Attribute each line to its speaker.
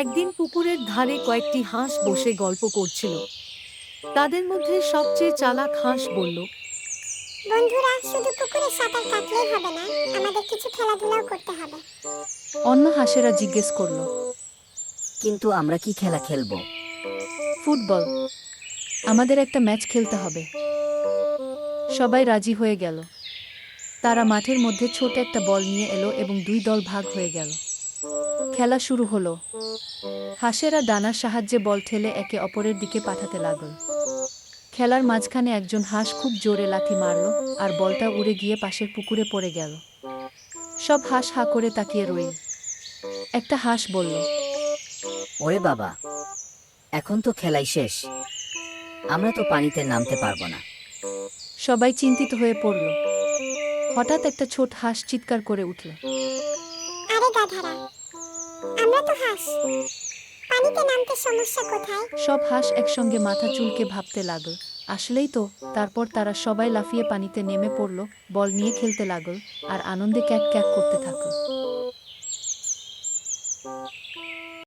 Speaker 1: একদিন পুকুরের ধারে কয়েকটি হাঁস বসে গল্প করছিল। তাদের মধ্যে সবচেয়ে চালাক হাঁস বলল
Speaker 2: বন্ধুরা শুধু পুকুরে সাঁতার কাটলেই হবে না আমাদের কিছু খেলাধুলাও করতে হবে।
Speaker 3: অন্য হাঁসেরা জিজ্ঞেস করল
Speaker 4: কিন্তু আমরা কি খেলা খেলব?
Speaker 3: ফুটবল। আমাদের একটা ম্যাচ খেলতে হবে। সবাই রাজি হয়ে গেল। তারা মাঠের মধ্যে ছোট একটা বল নিয়ে এলো এবং দুই দল ভাগ হয়ে গেল। খেলা শুরু হলো। হাঁসেরা ডানার সাহায্যে বল ঠেলে একে অপরের দিকে পাঠাতে লাগল। খেলার মাঝখানে একজন হাঁস খুব জোরে লাথি মারল আর বলটা উড়ে গিয়ে পাশের পুকুরে পড়ে গেল। সব হাঁস হা করে তাকিয়ে রইল। একটা হাঁস বলল
Speaker 4: ওরে বাবা এখন তো খেলাই শেষ। আমরা তো পানিতে নামতে পারব না।
Speaker 3: সবাই চিন্তিত হয়ে পড়ল। হঠাৎ একটা ছোট হাঁস চিৎকার করে উঠল
Speaker 2: আরে গাধারা, আমরা তো হাঁস। পানিতে নামতে সমস্যা কোথায়?
Speaker 3: সব হাঁস একসঙ্গে মাথা চুলকে ভাবতে লাগল। আসলেই তো, তারপর তারা সবাই লাফিয়ে পানিতে নেমে পড়ল, বল নিয়ে খেলতে লাগল, আর আনন্দে ক্যাক ক্যাক করতে থাকল।